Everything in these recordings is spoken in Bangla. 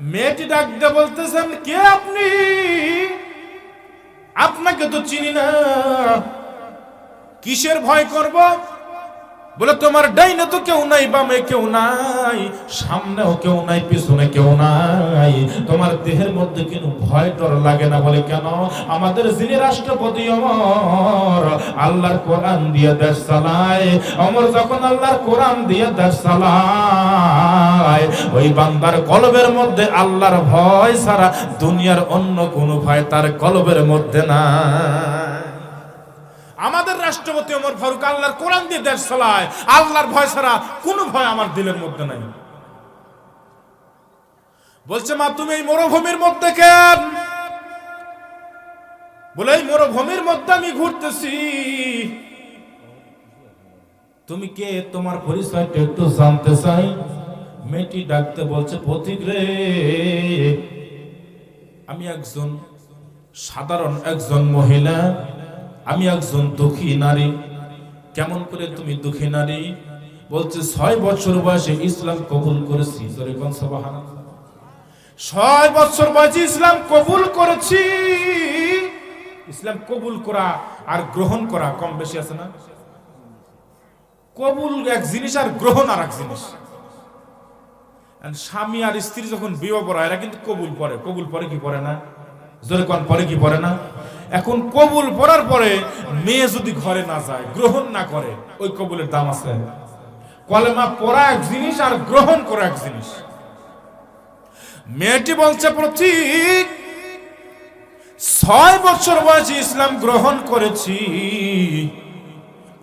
মেয়েটি ডাক দিয়ে বলতেছেন কে আপনি? আপনাকে তো চিনি না। কিসের ভয় করব? বলে, তোমার ডাইনে তো কেউ নাই, বামে কেউ নাই, সামনেও কেউ নাই, পিছনে কেউ নাই। তোমার দেহের মধ্যে কিন্তু ভয় ডর লাগে না। বলে, কেন? আমাদের যিনি রাষ্ট্রপতি অমর, আল্লাহর কোরআন দিয়ে দেশ চালায়। অমর যখন আল্লাহর কোরআন দিয়ে দেশ চালায়, ওই বান্দার কলবের মধ্যে আল্লাহর ভয় ছাড়া দুনিয়ার অন্য কোনো ভয় তার কলবের মধ্যে নাই। আমাদের রাষ্ট্রপতি ওমর ফারুক আল্লাহর কোরআন দিয়ে দেশ চালায়, আল্লাহর ভয় ছাড়া কোনো ভয় আমার দিলের মধ্যে নাই। বলছে, মা, তুমি এই মরুভূমির মধ্যে কেন? বলে, এই মরুভূমির মধ্যে আমি ঘুরতেছি। তুমি কে? তোমার পরিচয়টা একটু জানতে চাই। মেয়েটি ডাকতে বলছে পথিক রে, আমি একজন সাধারণ একজন মহিলা। আমি একজন দুঃখী নারী। কেমন করে তুমি দুঃখী নারী? বলছে, ছয় বছর বয়সে ইসলাম কবুল করেছি। ছয় বছর বয়সে ইসলাম কবুল করেছি। ইসলাম কবুল করা আর গ্রহণ করা কম বেশি আছে না? কবুল এক জিনিস আর গ্রহণ আর এক জিনিস স্বামী আর স্ত্রী যখন বিবাহ করা এরা কিন্তু কবুল পরে। কবুল পরে কি পরে না? জোরে কোন পরে কি পরে না? এখন কবুল পড়ার পরে মেয়ে যদি ঘরে না যায়, গ্রহণ না করে, ওই কবুলের দাম আছে। কলেমা পড়া এক জিনিস আর গ্রহণ করা এক জিনিস। মেয়েটি বলছে, প্রতীক, ছয় বছর বয়সে ইসলাম গ্রহণ করেছি।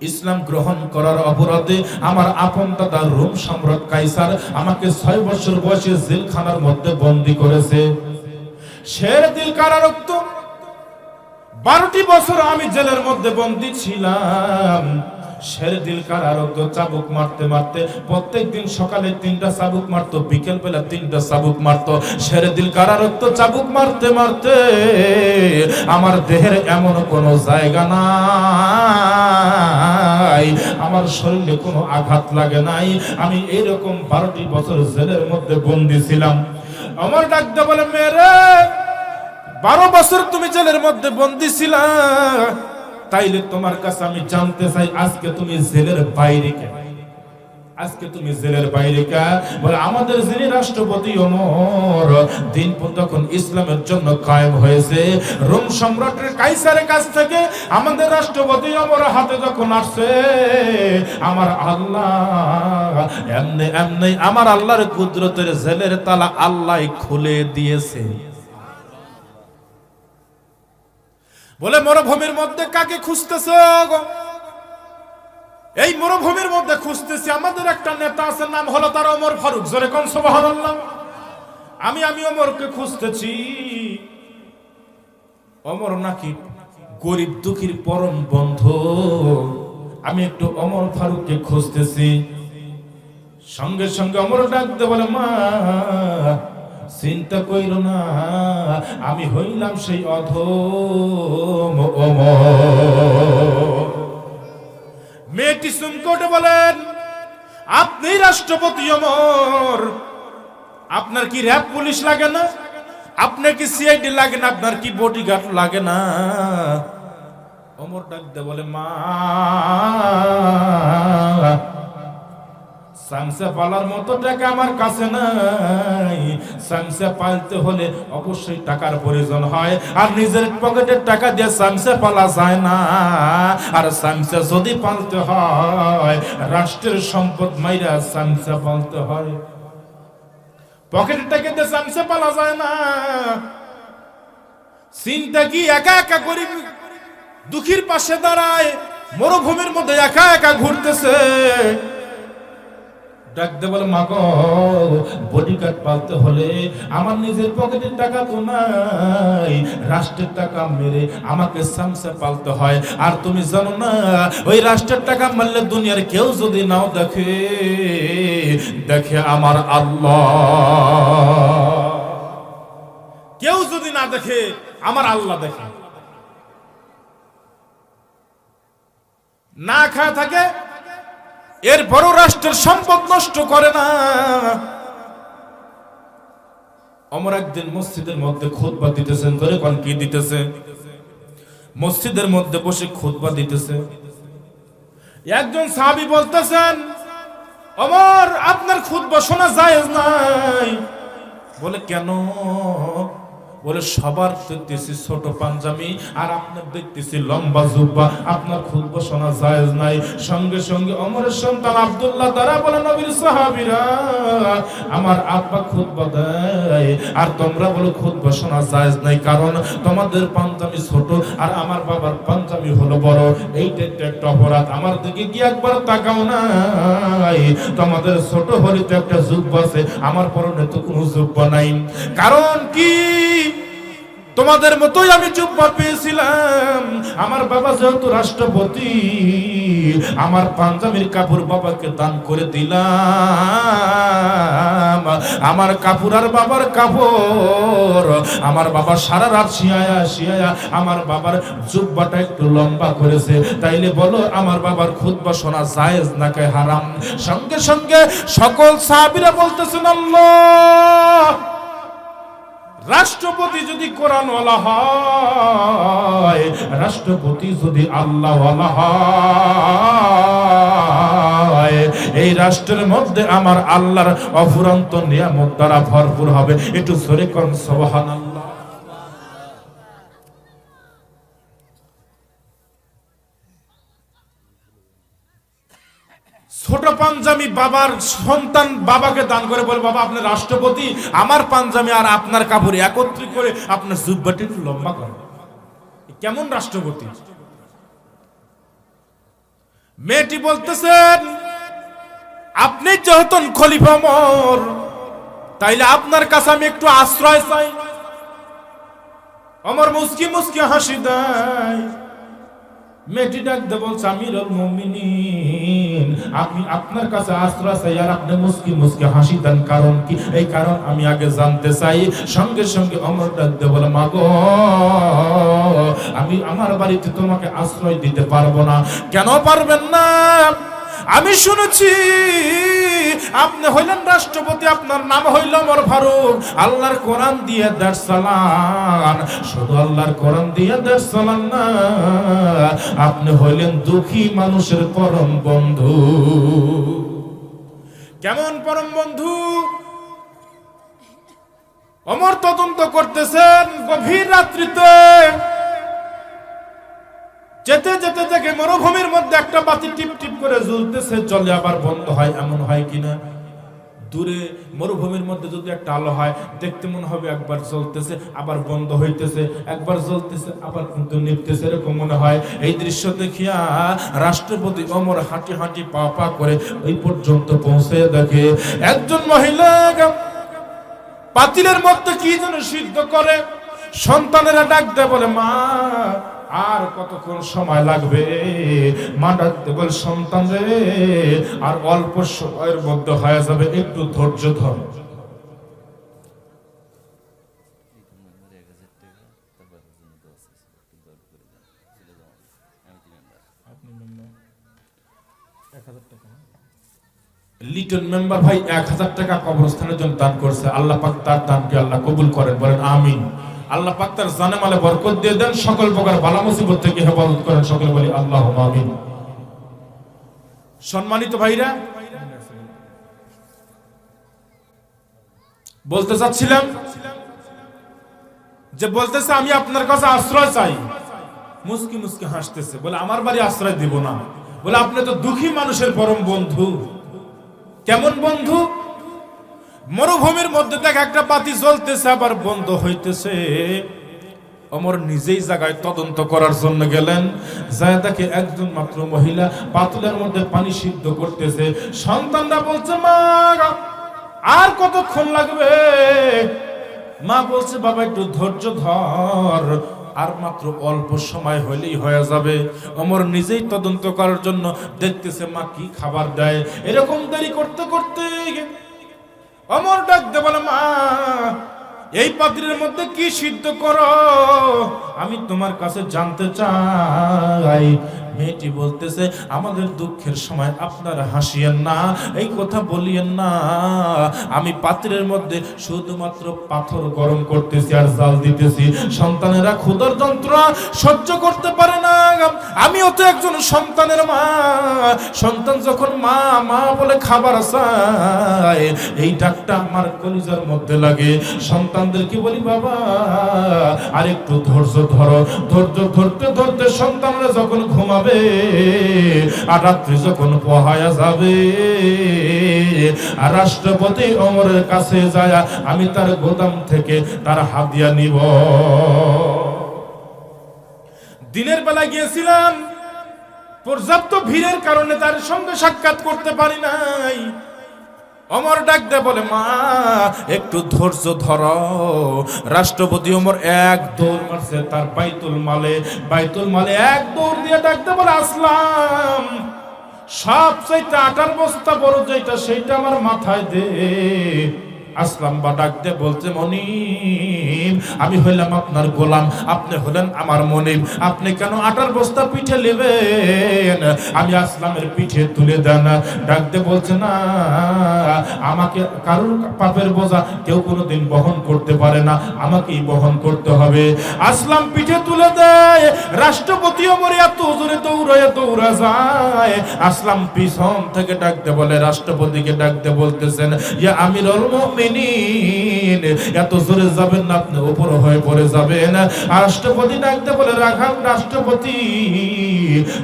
ইসলাম গ্রহণ করার অপরাধে আমার আপন দাদা রোম সম্রাট কাইসার আমাকে ছয় বছর বয়সে জেলখানার মধ্যে বন্দি করেছে। শের দিল কারারক্ত বারোটি বছর আমি জেলের মধ্যে বন্দি ছিলাম। শের দিল কারারক্ত চাবুক মারতে মারতে প্রত্যেক দিন সকালে তিনটা চাবুক মারতো, বিকেল বেলা তিনটা চাবুক মারতো। শের দিল কারারক্ত চাবুক মারতে মারতে আমার দেহের এমন কোনো জায়গা নাই। আমার শরীরে কোনো আঘাত লাগে নাই। আমি এরকম বারোটি বছর জেলের মধ্যে বন্দি ছিলাম। আমার ডাকতে বলে, মেরে বারো বছর তুমি জেলের মধ্যে বন্দি ছিলা, তাইলে তোমার কাছে আমি জানতে চাই, আজকে তুমি জেলের বাইরে কেন আজকে তুমি জেলের বাইরে কা? বলে, আমাদের যিনি রাষ্ট্রপতি ওমর দিন তখন ইসলামের জন্য কায়েম হয়েছে, রোম সম্রাটের কাইসারের কাছ থেকে আমাদের রাষ্ট্রপতি ওমর হাতে যখন আসছে, আমার আল্লাহ, এমনি এমনি আমার আল্লাহর কুদরতের জেলের তালা আল্লাহ খুলে দিয়েছে। বলে, মরুভূমির মধ্যে কাকে খুঁজতেছ এই মরুভূমির মধ্যে খুঁজতেছি, আমাদের একটা নেতা আছে, নাম হলো তার অমর ফারুক। জোরে কোন, সুবহানাল্লাহ। আমি আমি অমরকে খুঁজতেছি। অমর নাকি গরিব দুঃখীর পরম বন্ধু। আমি একটু অমর ফারুককে খুঁজতেছি। সঙ্গে সঙ্গে অমর ডাকতে বলে, মা চিন্তা কইর না, আমি হইলাম সেই অধম মেয়েটি সুমকোটে বলেন, আপনি রাষ্ট্রপতি অমর। আপনার কি র্যাব পুলিশ লাগে না? আপনার কি সিআইডি লাগে না? আপনার কি বডিগার্ড লাগে না? অমর ডাক দে বলে, মা সাংসা পালার মতো টাকা আমার কাছে নাই। সাংসা পালতে হলে অবশ্যই টাকার প্রয়োজন হয়। আর নিজের পকেটের টাকা দিয়ে সাংসা পালা যায় না। আর সাংসা যদি পালতে হয়, রাষ্ট্রের সম্পদ মাইরা সাংসা পালতে হয়। পকেটের টাকা দিয়ে সাংসা পালা যায় না। চিন্তা কি একা একা গরিব দুঃখীর পাশে দাঁড়ায়, মরুভূমির মধ্যে একা একা ঘুরতেছে? ডাকতে বলে, মা গো বডিগার্ড পালতে হলে আমার নিজের পকেটের টাকা তো নাই। রাষ্ট্রের টাকা মেরে আমাকে সামসা পালতে হয়। আর তুমি জানো না, ওই রাষ্ট্রের টাকা মারলে দুনিয়ার কেউ যদি নাও দেখে দেখে আমার আল্লাহ। কেউ যদি না দেখে, আমার আল্লাহ দেখে। না খায় থাকে এর বড় রাষ্ট্রের সম্পদ নষ্ট করে না। অমর একদিন মসজিদের মধ্যে খুতবা দিতেছেন, ধরে কোন কি দিতেছে? মসজিদের মধ্যে বসে খুতবা দিতেছে। একজন সাহাবী বলতেছেন, অমর, আপনার খুতবা শোনা যায় নাই। বলে, কেন? বলে, সবার দেখতেছি ছোট পাঞ্জাবি আর আপনার দেখতেছি লম্বা জুব্বা। আপনার খুতবা শোনা জায়েজ নাই। সঙ্গে সঙ্গে অমরের সন্তান আব্দুল্লাহ তারা বলে, নবীর সাহাবীরা, আমার আব্বা খুতবা দেয়। আর তোমরা বলো খুতবা শোনা জায়েজ নাই। কারণ তোমাদের পাঞ্জাবি ছোট, আর আমার বাবার পাঞ্জাবি হলো বড়। এইটা একটা একটা অপরাধ। আমার দিকে কি একবার তাকাও নাই? তোমাদের ছোট হলে তো একটা জুব্বা আছে। আমার পরনে তো কোনো জুব্বা নাই। কারণ কি? তোমাদের মতোই আমি জুব্বা পেয়েছিলাম। আমার বাবা যেহেতু রাষ্ট্রপতি, আমার পাঞ্জাবির কাপড় বাবাকে দান করে দিলাম। আমার কাপড় আর বাবার কাপড়, আমার বাবা সারা রাত শিয়ায়া শিয়ায়া আমার বাবার জুব্বাটা একটু লম্বা করেছে। তাইলে বলো, আমার বাবার খুতবা শোনা জায়েজ নাকে হারাম? সঙ্গে সঙ্গে সকল সাহাবীরা বলতেছেন, আল্লাহ! রাষ্ট্রপতি যদি কোরআন হয়, রাষ্ট্রপতি যদি আল্লাহ হয়, এই রাষ্ট্রের মধ্যে আমার আল্লাহর অফুরন্ত নিয়ামত দ্বারা ভরপুর হবে। একটু সরে কন সবহান ছোট পাঞ্জাবি বাবার সন্তান বাবাকে দান করে বলে, বাবা, আপনি রাষ্ট্রপতি, আমার পাঞ্জাবি আর আপনার কাপড় একত্রিত করে আপনার জুব্বাটি একটু লম্বা করেন। কেমন রাষ্ট্রপতি? মেয়েটি বলতেছেন আপনি যেহেতু খলিফা মর তাইলে আপনার কাছে আমি একটু আশ্রয় চাই। আমার মুসকি মুসকি হাসি দেয়। মেয়েটি ডাকতে বলছে আমিরুল আমি আপনার কাছে আশ্রয় চাই, আর আপনি মুসকি মুসকি হাসি দেন। কারণ কি? এই কারণ আমি আগে জানতে চাই। সঙ্গে সঙ্গে অমর ডাকতে বলে মাগো, আমি আমার বাড়িতে তোমাকে আশ্রয় দিতে পারব না। কেন পারবেন না? আমি শুনেছি আপনি হইলেন রাষ্ট্রপতি, আপনার নাম হইল মর ফারুক। আল্লাহর কোরআন দিয়ে দেড় সালান শুধু আল্লাহর কোরআন দিয়ে দেড় সালান না, আপনি হইলেন দুঃখী মানুষের পরম বন্ধু। কেমন পরম বন্ধু? অমর তদন্ত করতেছেন গভীর রাত্রিতে। যেতে যেতে দেখে মরুভূমির মধ্যে একটা বাতি টিপ টিপ করে জ্বলতেছে চলে আবার বন্ধ হয়, এমন হয় কিনা? দূরে মরুভূমির মধ্যে যদি একটা আলো হয়, দেখতে মনে হবে একবার জ্বলতেছে, আবার বন্ধ হইতেছে, একবার জ্বলতেছে, আবার কিন্তু নিপতেছে এরকম মনে হয়। এই দৃশ্য দেখিয়া রাষ্ট্রপতি অমর হাঁটি হাঁটি পা পা করে ওই পর্যন্ত পৌঁছে দেখে একজন মহিলা পাতিলের মধ্যে কি যেন সিদ্ধ করে, সন্তানেরা ডাক দেয় বলে, মা আর কতক্ষণ সময় লাগবে? মা ডাকতে বলে সন্তান রে, আর অল্প সময়ের মধ্যে হয়ে যাবে, একটু ধৈর্য ধর। লিটন মেম্বার ভাই, এক হাজার টাকা কবরস্থানের জন্য দান করছে। আল্লাহ পাক তার দানকে আল্লাহ কবুল করেন, বলেন আমিন। আল্লাহ পাক তার জানে মালে বরকত দিয়ে দেন, সকল প্রকার বালা মুসিবত থেকে হেফাজত করেন, সকল বলি আল্লাহ আমিন। সম্মানিত ভাইরা, বলতে চাচ্ছিলাম যে বলতেছে, আমি আপনার কাছে আশ্রয় চাই। মুসকি মুসকি হাসতেছে, বলে আমার বাড়ি আশ্রয় দিব না। বলে আপনি তো দুঃখী মানুষের পরম বন্ধু। কেমন বন্ধু? মরুভূমির মধ্যে দেখ একটা পাতি জ্বলতেছে, আবার বন্ধ হইতেছে। অমর নিজেই জায়গায় তদন্ত করার জন্য গেলেন। যায় দেখে একজন মাত্র মহিলা পাতলের মধ্যে পানি সিদ্ধ করতেছে। সন্তানরা বলছে, মা আর কতক্ষণ লাগবে? মা বলছে, বাবা, একটু ধৈর্য ধর, আর মাত্র অল্প সময় হলেই হয়ে যাবে। অমর নিজেই তদন্ত করার জন্য দেখতেছে, মা, কি খাবার দেয়? এরকম দেরি করতে করতে অমর ডাক দে বলে, মা, এই পাত্রের মধ্যে কি সিদ্ধ করো? আমি তোমার কাছে জানতে চাই। মেয়েটি বলতেছে, আমাদের দুঃখের সময় আপনারা হাসিয়েন না। এই কথা বলিয়েন না। আমি পাত্রের মধ্যে শুধুমাত্র পাথর গরম করতেছি আর জাল দিতেছি। সন্তানেরা ক্ষুধার যন্ত্রণা সহ্য করতে পারে না। আমিও তো একজন সন্তানের মা। সন্তান যখন মা মা বলে খাবার চায়, এই ডাকটা আমার কলিজার মধ্যে লাগে। সন্তানদেরকে বলি, বাবা আর একটু ধৈর্য ধরো। ধৈর্য ধরতে ধরতে সন্তানরা যখন ঘুমাবে, আর রাত্রি যখন পহায়া যাবে, আর রাষ্ট্রপতি অমরের কাছে যায় আমি তার গোদাম থেকে তার হাতিয়া নিব। দিনের বেলা গিয়েছিলাম, পর্যাপ্ত ভিড়ের কারণে তার সঙ্গে সাক্ষাৎ করতে পারি নাই। অমর ডাক দে বলে, মা, একটু ধৈর্য ধর। রাষ্ট্রপতি অমর এক দৌড় মারছে তার বাইতুল মালে। বাইতুল মালে এক দৌড় দিয়ে ডাক দে বলে, আসলাম। সব চাইতে আটার বস্তা বড় যেটা সেইটা আমার মাথায় দে। আসলাম বা ডাক দিয়ে বলছে মনিম আমি হইলাম আপনার গোলাম, আপনি হলেন আমার মনিম আপনি কেন আটার বস্তা পিঠে নেবেন? আমি আসলামের পিঠে তুলে দেন। ডাক দিয়ে বলছে, না, আমাকে কারোর পাপের বোঝা কেউ কোনোদিন বহন করতে পারে না। আমাকেই বহন করতে হবে। আসলাম পিঠে তুলে দেয়। রাষ্ট্রপতিও মরে এত জোরে দৌড়ায়, দৌড়া যায়। আসলাম পিছন থেকে ডাকতে বলে, রাষ্ট্রপতিকে ডাকতে বলতেছেন, ইয়া আমিরুল মুমিনিন। এত জোরে যাবেন না, আপনি উপর হয়ে পড়ে যাবেন। রাষ্ট্রপতি ডাকতে বলে রাখাল রাষ্ট্রপতি।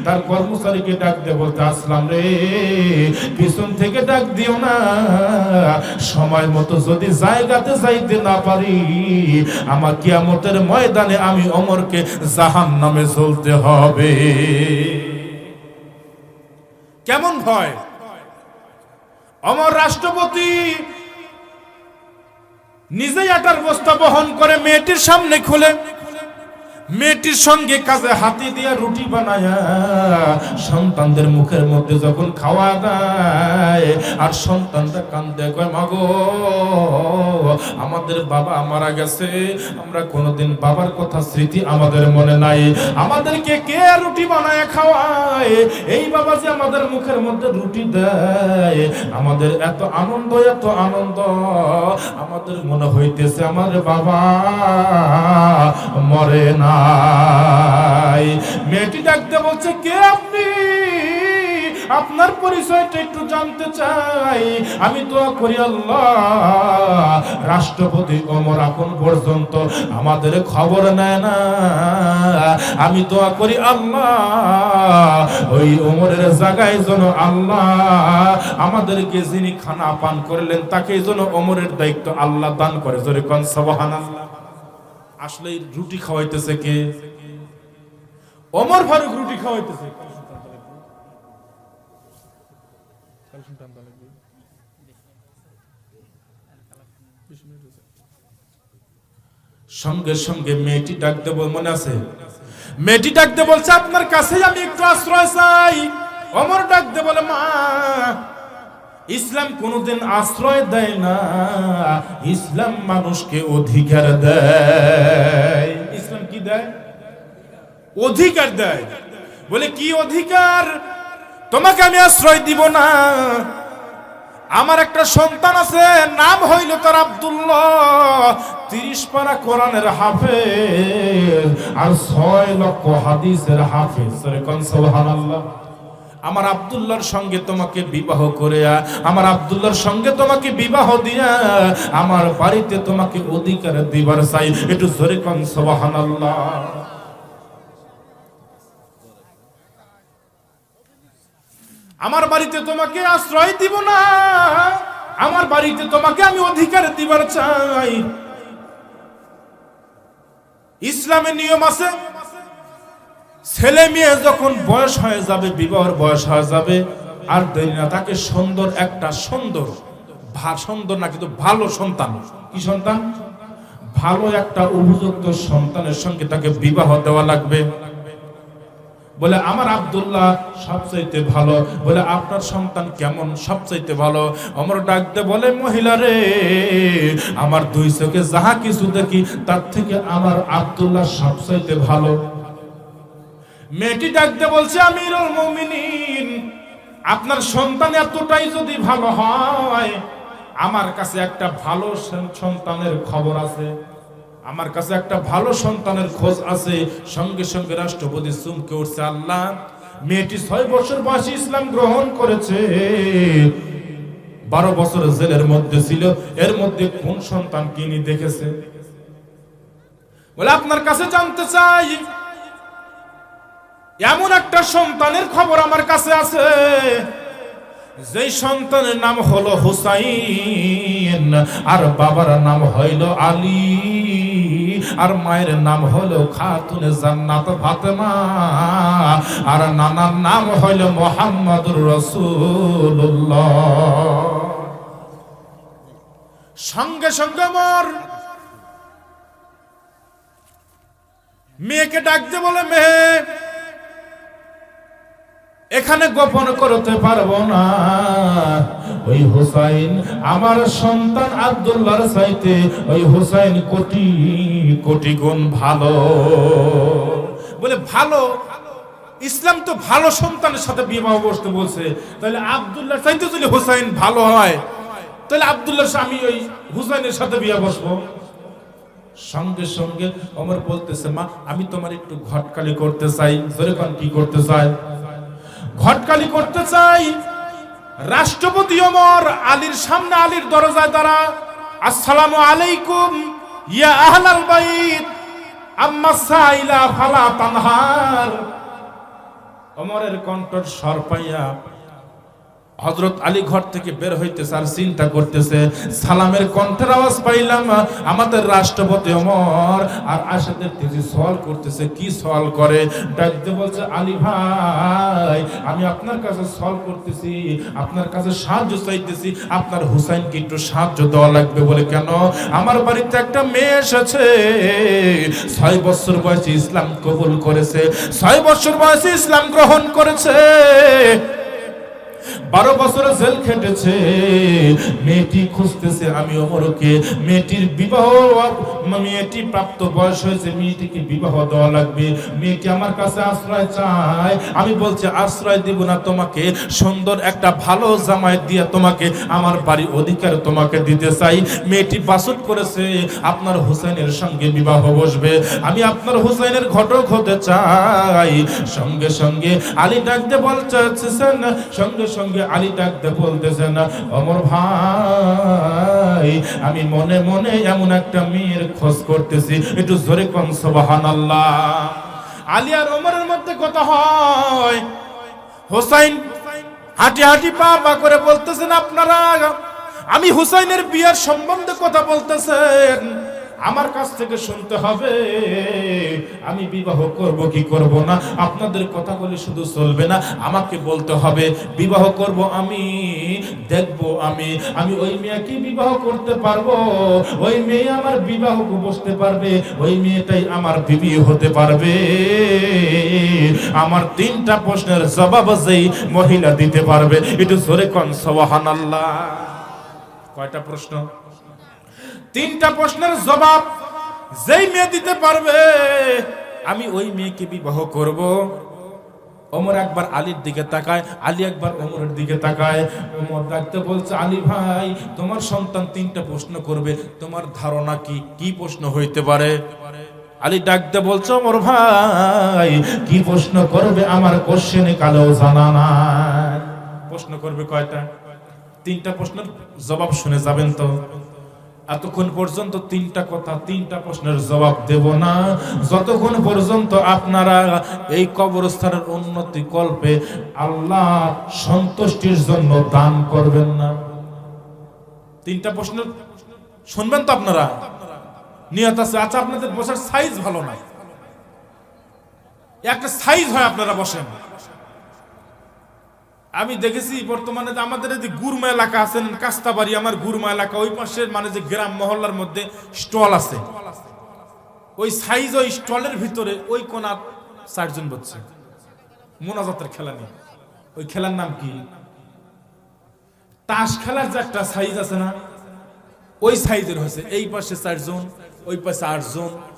তার কর্মচারীকে ডাকতে বলতে, আসলাম রে, পিছন থেকে ডাক দিও না। সময় মতো যদি জায়গাতে যাইতে না পারি, আমার কিয়ামতের ময়দানে আমি অমরকে জাহান নামে চলতে হবে। কেমন ভয় অমর রাষ্ট্রপতি নিজেই আটার বস্তা বহন করে মেয়েটির সামনে খুলে মেয়েটির সঙ্গে কাজে হাতি দিয়ে রুটি বানায় সন্তানদের মুখের মধ্যে যখন খাওয়া দেয়, আর সন্তানটা কান্দে, কয়, মাগো, আমাদের বাবা মারা গেছে, আমরা কোনোদিন বাবার কথা স্মৃতি আমাদের মনে নাই। আমাদেরকে কে রুটি বানায় খাওয়ায়? এই বাবা যে আমাদের মুখের মধ্যে রুটি দেয়, আমাদের এত আনন্দ এত আনন্দ, আমাদের মনে হইতেছে আমার বাবা মরে নাই। মেয়েটি ডাকতে বলছে, কে আপনি? আপনার পরিচয়টা একটু জানতে চাই। আমি তো করি আল্লাহ, রাষ্ট্রপতি অমর এখন পর্যন্ত আমাদের খবর নেয় না। আমি তো করি আল্লাহ, ওই ওমরের জায়গায় যেন আল্লাহ আমাদেরকে যিনি খানা পান করলেন তাকে যেন ওমরের দায়িত্ব আল্লাহ দান করে। জোরে কন সবহান আল্লাহ আসলে রুটি খাওয়াইতেছে কে? অমর ফারুক রুটি খাওয়াইতেছে। সঙ্গে সঙ্গে মেয়েটি ডাক দেব মনে আছে? মেয়েটি ডাকতে বলছে, আপনার কাছে আমি একটু আশ্রয় চাই। অমর ডাকতে বলে, মা ইসলাম কোনোদিন আশ্রয় দেয় না। ইসলাম মানুষকে অধিকার দেয়। ইসলাম কি দেয়? অধিকার দেয়। বলে, কি অধিকার? তোমাকে আমি আশ্রয় দিব না। আমার একটা সন্তান আছে, নাম হইল তার আব্দুল্লাহ। তিরিশ পারা কোরআনের হাফেজ আর ছয় লক্ষ হাদিসের হাফেজ। সুবহানাল্লাহ। আমার আব্দুল্লাহর সঙ্গে তোমাকে বিবাহ করে আমার আব্দুল্লাহর সঙ্গে তোমাকে বিবাহ দিয়া, আমার বাড়িতে তোমাকে অধিকার দিবার চাই। একটু জোরে কন আমার বাড়িতে তোমাকে আশ্রয় দিব না, আমার বাড়িতে তোমাকে আমি অধিকার দিবার চাই। ইসলামের নিয়ম আছে ছেলে মেয়ে যখন বয়স হয়ে যাবে, বিবাহের বয়স হয়ে যাবে, আর দেরি না, তাকে সুন্দর একটা সুন্দর সুন্দর না, কিন্তু ভালো সন্তান। কি সন্তান? ভালো একটা উপযুক্ত সন্তানের সঙ্গে তাকে বিবাহ দেওয়া লাগবে। বলে, আমার আব্দুল্লাহ সবচাইতে ভালো। বলে, আপনার সন্তান কেমন? সবচাইতে ভালো। আমার ডাকতে বলে, মহিলা রে, আমার দুই চোখে যাহা কিছু দেখি, তার থেকে আমার আব্দুল্লাহ সবচাইতে ভালো। মেয়েটি ডাকতে বলছে, আমিরুল মুমিনিন, আপনার সন্তান এতটাই যদি ভালো হয়, আমার কাছে একটা ভালো সন্তানের খবর আছে। আমার কাছে একটা ভালো সন্তানের খোঁজ আছে। সঙ্গে সঙ্গে রাষ্ট্রপতি চুমকে উঠছে, আল্লাহ, মেয়েটি ছয় বছর বয়সে ইসলাম গ্রহণ করেছে। বারো বছর জেলের মধ্যে ছিল, এর মধ্যে কোন সন্তান কিনি দেখেছে? বলে, আপনার কাছে জানতে চাই এমন একটা সন্তানের খবর আমার কাছে আছে। যেই সন্তানের নাম হলো হুসাইন, আর বাবার নাম হইল আলী, আর মায়ের নাম হলো খাতুনে জান্নাত ফাতেমা, আর নানার নাম হইল মোহাম্মদুর রসুল্লাহ সঙ্গে সঙ্গে আমার মেয়েকে ডাকতে বলে, মেয়ে এখানে গোপন করতে পারব না। ওই হুসাইন, আমার সন্তান আব্দুল্লাহর চাইতে ওই হুসাইন কোটি কোটি গুণ ভালো। বলে, ভালো? ইসলাম তো ভালো সন্তানের সাথে বিবাহ বসতে বলছে। তাহলে আব্দুল্লাহ চাইতে যদি হুসাইন ভালো হয়, তাহলে আব্দুল্লাহ আমি ওই হুসাইনের সাথে বিয়ে বসবো। সঙ্গে সঙ্গে অমর বলতেছে, মা, আমি তোমার একটু ঘটকালি করতে চাই। কি করতে চাই? ঘটকালি করতে চাই। রাষ্ট্রপতি অমর, আলীর সামনে আলীর দরজায় দ্বারা আসসালামু আলাইকুম, ইয়া আহলাল বাইত। আম্মা সাইলা ফালা তানহার। অমরের কণ্ঠর সর পাইয়া হজরত আলী ঘর থেকে বের হইতেছে আর চিন্তা করতেছে, সালামের কণ্ঠের আওয়াজ পাইলাম, আমাদের রাষ্ট্রপতি অমর আর আসাদের তেজি সওয়াল করতেছে, কি সওয়াল করে? ডাকতে বলছে, আলী ভাই, আমি আপনার কাছে সওয়াল করতেছি, আপনার কাছে সাহায্য চাইতেছি, আপনার হুসাইনকে একটু সাহায্য দেওয়া লাগবে বলে কেন? আমার বাড়িতে একটা মেয়ে এসেছে, ছয় বছর বয়সে ইসলাম কবুল করেছে, ছয় বছর বয়সে ইসলাম গ্রহণ করেছে বারো বছরে জেল খেটেছে। মেয়েটি খুঁজতেছে আমি অমরকে মেয়েটির বিবাহ মেয়েটি প্রাপ্ত বয়স হয়েছে, মেয়েটিকে বিবাহ দেওয়া লাগবে। মেয়েটি আমার কাছে আশ্রয় চায়। আমি বলছি, আশ্রয় দিব না তোমাকে। সুন্দর একটা ভালো জামাই দিয়ে তোমাকে, আমার বাড়ি অধিকার তোমাকে দিতে চাই। মেয়েটি বাসুট করেছে, আপনার হুসাইনের সঙ্গে বিবাহ বসবে। আমি আপনার হুসাইনের ঘটক হতে চাই। সঙ্গে সঙ্গে আলী ডাকতে বলছেন সঙ্গে সঙ্গে আলী ডাকতে বলতেছেন অমর ভাই, আমি মনে মনে এমন একটা মেয়ের খোঁজ করতেছি, একটু জোরে কম সবাহান আল্লাহ আলী আর ওমরের মধ্যে কথা হয়। হোসাইন হাঁটি হাঁটি পা পা করে বলতেছেন, আপনারা, আমি হুসাইনের বিয়ার সম্বন্ধে কথা বলতেছেন। আমার কাছ থেকে শুনতে হবে। আমি বিবাহ করব কি করব না? আপনাদের কথা বলে শুধু চলবে না, আমাকে বলতে হবে, বিবাহ করব আমি, দেখব আমি। আমি ওই মেয়েকে বিবাহ করতে পারব, ওই মেয়ে আমার বিবাহ বসতে পারবে, ওই মেয়েটাই আমার বিবি হতে পারবে। আমার তিনটা প্রশ্নের জবাব যেই মহিলা দিতে পারবে, একটু জোরে কন সবাহান আল্লাহ কয়টা প্রশ্ন? তিনটা প্রশ্নের জবাব যেই মেয়ে দিতে পারবে, আমি ওই মেয়েকে বিবাহ করব। ওমর একবার আলীর দিকে তাকায়, আলী একবার ওমরের দিকে তাকায়। ওমর ডাকতে বলছে, আলী ভাই, তোমার সন্তান তিনটা প্রশ্ন করবে, তোমার ধারণা কি? কি প্রশ্ন হইতে পারে? আলী ডাকতে বলছে, ওমর ভাই, কি প্রশ্ন করবে? আমার কোশ্চেনে কালেও জানা প্রশ্ন করবে কয়টা? তিনটা প্রশ্নের জবাব শুনে যাবেন তো। এতক্ষণ পর্যন্ত তিনটা কথা, তিনটা প্রশ্নের জবাব দেব না। যতক্ষণ পর্যন্ত আপনারা এই কবরস্থানের উন্নতি কল্পে আল্লাহ সন্তুষ্টির জন্য দান করবেন না। তিনটা প্রশ্ন শুনবেন তো আপনারা? নিয়ত আছে আচ্ছা আপনাদের বসার সাইজ ভালো নাই একটা সাইজ হয় আপনারা বসেন। আমি দেখেছি বর্তমানে যে আমাদের যে গুরমা এলাকা আছেন কাস্তাবাড়ি, আমার গুরমা এলাকা, ওই পাশের মানে যে গ্রাম মহল্লার মধ্যে স্টল আছে। ওই সাইজ ওই স্টলের ভিতরে ওই কোনা চারজন বসছে। মোনাজাতের খেলা নিয়ে। ওই খেলার নাম কি? তাস খেলার যে একটা সাইজ আছে না, ওই সাইজের হয়েছে। এই পাশে চারজন, ওই পাশে আটজন।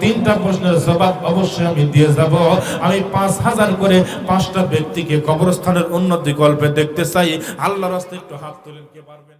তিনটা প্রশ্নের জবাব অবশ্যই আমি দিয়ে যাব। আমি পাঁচ হাজার করে পাঁচটা ব্যক্তিকে কবরস্থানের উন্নতি গল্পে দেখতে চাই। আল্লাহ রাস্তা একটু হাত তুলেন, কে পারবেন?